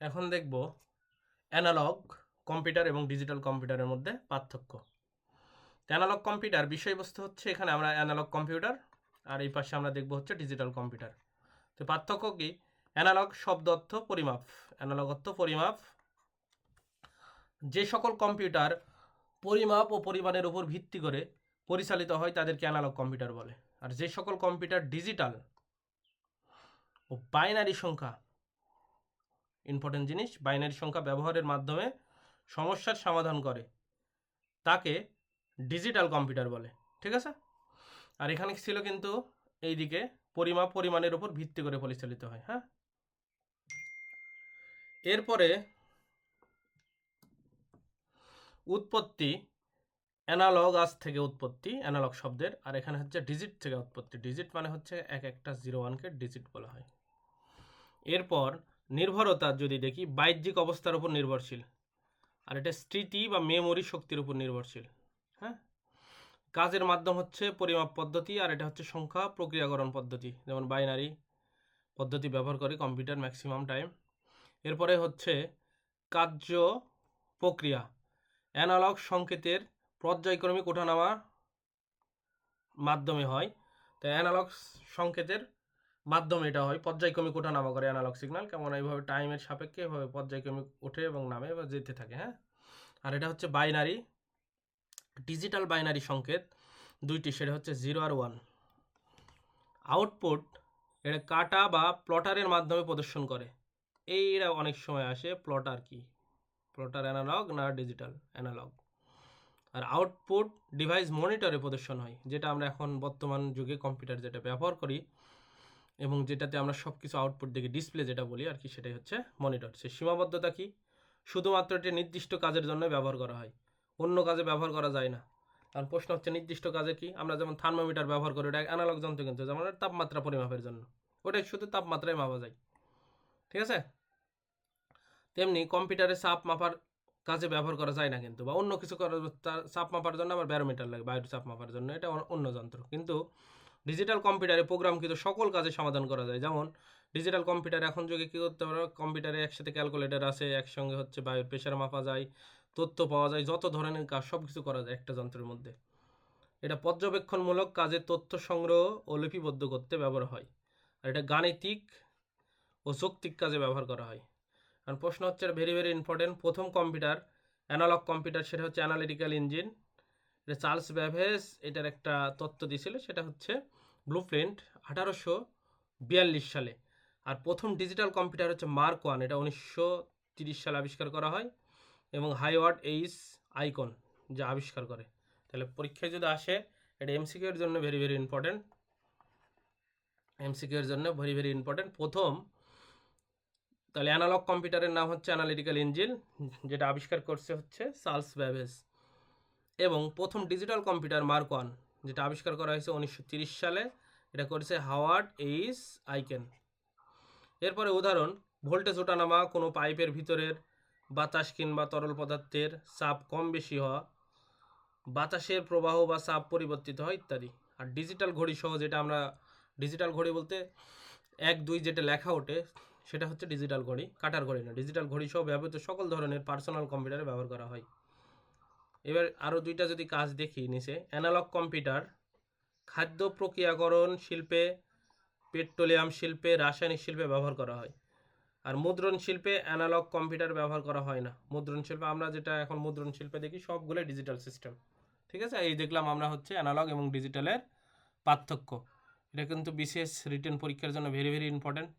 এখন দেখব analog computer এবং ডিজিটাল কম্পিউটারের মধ্যে পার্থক্য। অ্যানালগ কম্পিউটার বিষয়বস্তু হচ্ছে এখানে আমরা অ্যানালগ কম্পিউটার আর এই পাশে আমরা দেখব হচ্ছে ডিজিটাল কম্পিউটার তো পার্থক্য কি? অ্যানালগ শব্দ অর্থ পরিমাপ। অ্যানালগ অর্থ পরিমাপ। যে সকল কম্পিউটার পরিমাপ ও পরিমাণের উপর ভিত্তি করে পরিচালিত হয় তাদেরকে অ্যানালগ কম্পিউটার বলে। আর যে সকল কম্পিউটার ডিজিটাল ও বাইনারি সংখ্যা ইম্পর্টেন্ট জিনিস বাইনারি সংখ্যা ব্যবহারের মাধ্যমে সমস্যার সমাধান করে। তাকে ডিজিটাল কম্পিউটার বলে, ঠিক আছে? আর এখানে ছিল কিন্তু এইদিকে পরিমাপ পরিমাণের উপর ভিত্তি করে পরিচালিত হয় হ্যাঁ? এরপরে উৎপত্তি অ্যানালগ আজ থেকে উৎপত্তি অ্যানালগ শব্দের, আর এখানে হচ্ছে ডিজিট থেকে উৎপত্তি। ডিজিট মানে হচ্ছে এক একটা জিরো ওয়ানকে ডিজিট বলা হয়। এরপর নির্ভরতা যদি দেখি, বাহ্যিক অবস্থার উপর নির্ভরশীল। আর এটা স্মৃতি বা মেমোরি শক্তির উপর নির্ভরশীল। হ্যাঁ? কাজের মাধ্যম হচ্ছে পরিমাপ পদ্ধতি আর এটা হচ্ছে সংখ্যা প্রক্রিয়াকরণ পদ্ধতি। যেমন বাইনারি পদ্ধতি ব্যবহার করে, কম্পিউটার ম্যাক্সিমাম টাইম। এরপরে হচ্ছে কার্য প্রক্রিয়া। অ্যানালগ সংকেতের পর্যায়ক্রমিক ওঠানামা মাধ্যমে হয়। তো অ্যানালগ সংকেতের মাধ্যমে এটা হয়। পর্যায়ক্রমিক ওঠা নামা করে অ্যানালগ সিগন্যাল কেমন? এইভাবে টাইমের সাপেক্ষে এভাবে পর্যায়ক্রমিক ওঠে এবং নামে বা যেতে থাকে হ্যাঁ? আর এটা হচ্ছে বাইনারি ডিজিটাল বাইনারি সংকেত। দুইটি, সেটা হচ্ছে জিরো আর ওয়ান আউটপুট এটা কাটা বা প্লটারের মাধ্যমে প্রদর্শন করে। এইরা অনেক সময় আসে প্লটার কি? প্লটার অ্যানালগ না ডিজিটাল অ্যানালগ আর আউটপুট ডিভাইস মনিটরে প্রদর্শন হয়, যেটা আমরা এখন বর্তমান যুগে কম্পিউটার যেটা ব্যবহার করি। এবং যেটাতে আমরা সব কিছু আউটপুট দেখি ডিসপ্লে যেটা বলি আর কি, সেটাই হচ্ছে মনিটর সে সীমাবদ্ধতা কি? শুধুমাত্র এটি নির্দিষ্ট কাজের জন্য ব্যবহার করা হয়। অন্য কাজে ব্যবহার করা যায় না। কারণ প্রশ্ন হচ্ছে, নির্দিষ্ট কাজে কি? আমরা যেমন থার্মোমিটার ব্যবহার করি ওটা অ্যানালগ যন্ত্র কিন্তু, যেমন তাপমাত্রা পরিমাপের জন্য। ওটাই শুধু তাপমাত্রায় মাপা যায়। ঠিক আছে? তেমনি কম্পিউটারে চাপ মাপার কাজে ব্যবহার করা যায় না কিন্তু, বা অন্য কিছু করার চাপ মাপার জন্য আবার ব্যারোমিটার লাগে বায়ুর চাপ মাপার জন্য, এটা অন্য যন্ত্র। কিন্তু ডিজিটাল কম্পিউটারে প্রোগ্রাম কিন্তু সকল কাজে সমাধান করা যায়। যেমন ডিজিটাল কম্পিউটার এখন যুগে কী করতে পারো? কম্পিউটারে একসাথে ক্যালকুলেটর আছে, একসঙ্গে হচ্ছে বায়ুর প্রেশার মাপা যায়, তথ্য পাওয়া যায়, যত ধরনের কাজ সব কিছু করা যায় একটা যন্ত্রের মধ্যে। এটা পর্যবেক্ষণমূলক কাজে তথ্য সংগ্রহ ও লিপিবদ্ধ করতে ব্যবহার হয়। আর এটা গাণিতিক ও যৌক্তিক কাজে ব্যবহার করা হয়। আর প্রশ্ন হচ্ছে ভেরি ভেরি ইম্পর্টেন্ট প্রথম কম্পিউটার অ্যানালগ কম্পিউটার সেটা হচ্ছে অ্যানালিটিক্যাল ইঞ্জিন এটা চার্লস ব্যাভেস এটার একটা তত্ত্ব দিয়েছিল, সেটা হচ্ছে ব্লু প্রিন্ট আঠারোশো বিয়াল্লিশ সালে। আর প্রথম ডিজিটাল কম্পিউটার হচ্ছে মার্ক ওয়ান এটা উনিশশো তিরিশ সালে আবিষ্কার করা হয় এবং হাইওয়ার্ড এইস আইকন যা আবিষ্কার করে। তাহলে পরীক্ষায় যদি আসে, এটা এমসিকিউ এর জন্য ভেরি ভেরি ইম্পর্টেন্ট এমসিকিউ এর জন্য ভেরি ভেরি ইম্পর্টেন্ট প্রথম, তাহলে অ্যানালগ কম্পিউটারের নাম হচ্ছে অ্যানালিটিক্যাল ইঞ্জিন যেটা আবিষ্কার করছে হচ্ছে চার্লস ব্যাভেজ এবং প্রথম ডিজিটাল কম্পিউটার মার্ক ওয়ান যেটা আবিষ্কার করা হয়েছে উনিশশো সালে, এটা করেছে হাওয়ার্ড এইস আইকেন। এরপরে উদাহরণ, ভোল্টেজ ওঠানামা কোনো পাইপের ভিতরের বাতাস কিংবা তরল পদার্থের চাপ কম বেশি হওয়া, বাতাসের প্রবাহ বা চাপ পরিবর্তিত হয় ইত্যাদি। আর ডিজিটাল ঘড়ি সহ যেটা আমরা, ডিজিটাল ঘড়ি বলতে এক, দুই যেটা লেখা ওঠে, সেটা হচ্ছে ডিজিটাল ঘড়ি, কাটার ঘড়ি না। ডিজিটাল ঘড়ি সহ ব্যবহৃত সকল ধরনের পার্সোনাল কম্পিউটারে ব্যবহার করা হয়। এবার আরও দুইটা যদি কাজ দেখি নিচে অ্যানালগ কম্পিউটার খাদ্য প্রক্রিয়াকরণ শিল্পে পেট্রোলিয়াম শিল্পে, রাসায়নিক শিল্পে ব্যবহার করা হয়। আর মুদ্রণ শিল্পে অ্যানালগ কম্পিউটার ব্যবহার করা হয় না। মুদ্রণ শিল্পে, আমরা যেটা এখন মুদ্রণ শিল্পে দেখি সবগুলো ডিজিটাল সিস্টেম ঠিক আছে? এই দেখলাম আমরা হচ্ছে অ্যানালগ এবং ডিজিটালের পার্থক্য। এটা কিন্তু বিশেষ রিটেন পরীক্ষার জন্য ভেরি ভেরি ইম্পর্ট্যান্ট